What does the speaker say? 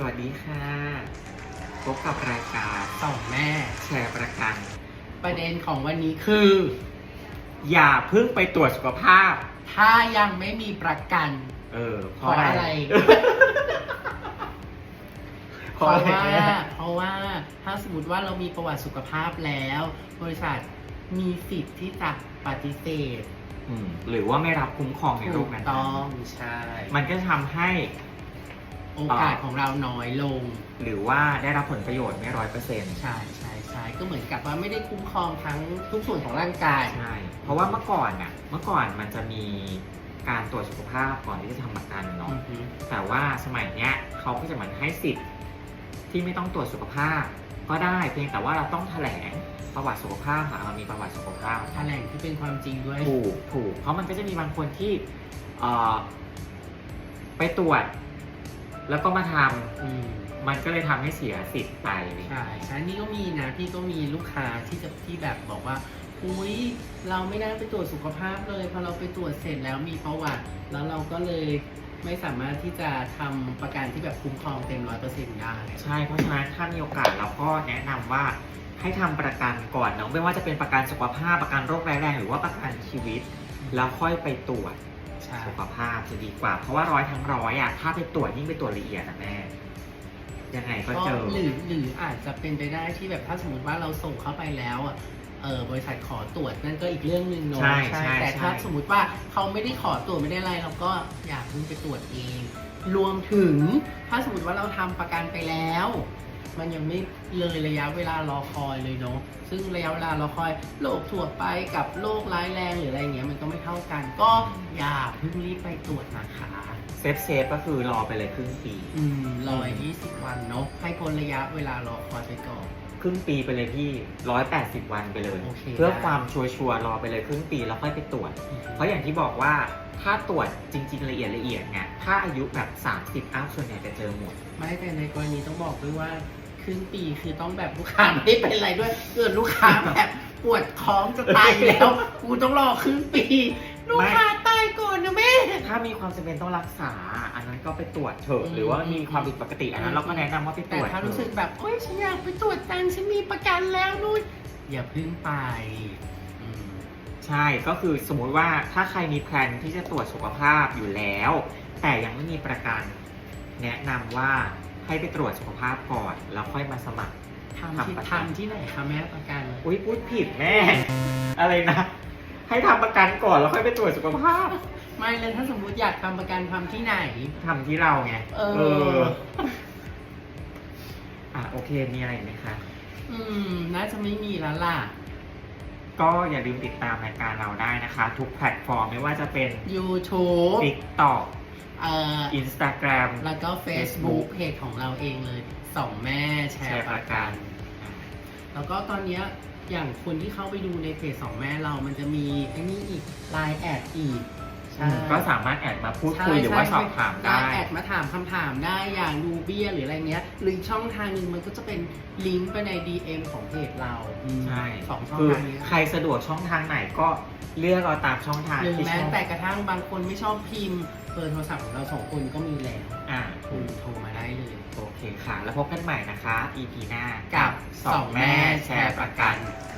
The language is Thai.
สวัสดีค่ะ พบกับรายการสองแม่แชร์ประกัน ประเด็นของวันนี้คือ อย่าเพิ่งไปตรวจสุขภาพ ถ้ายังไม่มีประกัน เออเพราะอะไร เพราะอะไรว่าแม่เพราะว่าถ้าสมมติว่าเรามีประวัติสุขภาพแล้ว บริษัทมีสิทธิ์ที่จะปฏิเสธอืมหรือว่าไม่รับคุ้มครองในโรถูคกนั้นต้องใช่มันก็จะทำให้ โอกาสของเราน้อยลง หรือว่าได้รับผลประโยชน์ไม่ร้อยเปอร์เซ็นต์ใช่ใช่ใช่ก็เหมือนกับว่าไม่ได้คุ้มครองทั้งทุกส่วนของร่างกาย ใช่ เพราะว่าเมื่อก่อนน่ะ เมื่อก่อนมันจะมีการตรวจสุขภาพก่อนที่จะทำประกันเนาะอือฮึแต่ว่าสมัยเนี้ยเขาก็จะเหมือนให้สิทธิ์ที่ไม่ต้องตรวจสุขภาพ ก็ได้เพียงแต่ว่าเราต้องแถลงประวัติสุขภาพค่ะเรามีประวัติสุขภาพแถลงที่เป็นความจริงด้วย ถูกถูกเพราะมันก็จะมีบางคนที่เอ่อไปตรวจ แล้วก็มาทำอืมมันก็เลยทำให้เสียสิทธิ์ไปใช่ใช่นี่ก็มีนะ พี่ก็มีลูกค้าที่จะที่แบบบอกว่า อุ้ยเราไม่ได้ไปตรวจสุขภาพเลย พอเราไปตรวจเสร็จแล้วมีประวัติ แล้วเราก็เลยไม่สามารถที่จะทำประกันที่แบบคุ้มครองเต็มร้อยเปอร์เซ็นต์ได้ ใช่ เพราะฉะนั้นถ้ามีโอกาสเราก็แนะนำว่าให้ทำประกันก่อนเนาะไม่ว่าจะเป็นประกันสุขภาพประกันโรคร้ายแรง หรือว่าประกันชีวิต แล้วค่อยไปตรวจ ใช่ สุขภาพจะดีกว่า เพราะว่าร้อยทั้งร้อยอะถ้าไปตรวจยิ่งไปตรวจละเอียดนะแม่ ยังไงก็ก็เจอ หรือหรืออาจจะเป็นไปได้ที่แบบถ้าสมมติว่าเราส่งเข้าไปแล้วอะเออบริษัทขอตรวจนั่นก็อีกเรื่องหนึ่งเนาะใช่ใช่แต่ถ้าใช่สมมติว่าเขาไม่ได้ขอตรวจไม่ได้อะไรเราก็อยากเพิ่งไปตรวจเอง รวมถึงถ้าสมมติว่าเราทำประกันไปแล้ว มันยังไม่เลยระยะเวลารอคอยเลยเนาะซึ่งระยะเวลารอคอยโรคทั่วไปกับโรคร้ายแรงหรืออะไรอย่างเงี้ยมันก็ไม่เท่ากัน ก็อย่าเพิ่งรีบไปตรวจนะคะเซฟเซฟก็คือรอไปเลยครึ่งปี อืมรอยี่สิบวันเนาะให้พ้นระยะเวลารอคอยไปก่อน ครึ่งปีไปเลยพี่ร้อยแปดสิบวันไปเลย โอเคเพื่อได้ความชัวร์ๆรอไปเลยครึ่งปีแล้วค่อยไปตรวจเพราะอย่างที่บอกว่าถ้าตรวจจริง ๆ ละเอียดละเอียดเนี่ยถ้าอายุแบบ 30อัพส่วนใหญ่จะเจอหมด ไม่แต่ในกรณีต้องบอกด้วยว่า ครึ่งปีคือต้องแบบลูกค้าไม่ได้เป็นอะไรด้วยเกิดลูกค้าแบบปวดท้องจะตายอยู่แล้ว กูต้องรอครึ่งปี ลูกค้าตายก่อนนะแม่ ถ้ามีความจำเป็นต้องรักษา อันนั้นก็ไปตรวจเถอะอืมหรือว่ามีความผิดปกติอันนั้นเราก็แนะนำว่าไปตแต่รวจถ้ารู้สึกเถอะแบบโอ๊ยฉันอยากไปตรวจจังฉันมีประกันแล้วนู่นอย่าเพึ่งไปอืม ใช่ก็คือสมมุติว่าถ้าใครมีแพลนที่จะตรวจสุขภาพอยู่แล้ว แต่ยังไม่มีประกัน แนะนำว่า ให้ไปตรวจสุขภาพก่อน แล้วค่อยมาสมัคร ทำที่ทำประกัน ทำที่ไหนคะแม่ประกัน อุ้ยพูดผิดแม่ อะไรนะ ให้ทำประกันก่อนแล้วค่อยไปตรวจสุขภาพไม่เลยถ้าสมมุติอยากทำประกันทำที่ไหน ทำที่เราไงเออ อะโอเคมีอะไรอีกไหมคะ อืม น่าจะไม่มีแล้วล่ะ ก็อย่าลืมติดตามรายการเราได้นะคะ ทุกแพลตฟอร์มไม่ว่าจะเป็น YouTube TikTok เอ่อ Instagram แล้วก็ Facebook เพจของเราเองเลยสองแม่แชแชร์ร์ปประระกักัน น แล้วก็ตอนเนี้ยอย่างคนที่เข้าไปดูในเพจสองแม่เรามันจะมีไอ้นี่อีกไลน์แอดอีก อืมก็สามารถแอดมาพูดคุยหรือว่าสอบถามได้ แอดมาถามคำถามได้อย่างดูเบี้ยหรืออะไรเงี้ย หรืออกช่องทางหนึ่งมันก็จะเป็นลิงก์ไปใน DM ของเพจเราอืมใช่สองช่องคือทางนี้ใครสะดวกช่องทางไหนก็เลือกเอาตามช่องทางหรือที่ชแม้อบแต่กระทั่งบางคนไม่ชอบพิมพ์เบอร์โทรศัพท์ของเราสองคนก็มีแล้วอ่าคุณโทรมาได้เลย โอเคค่ะ แล้วพบกันใหม่นะคะ EP หน้ากับสองแม่แชร์ประกันค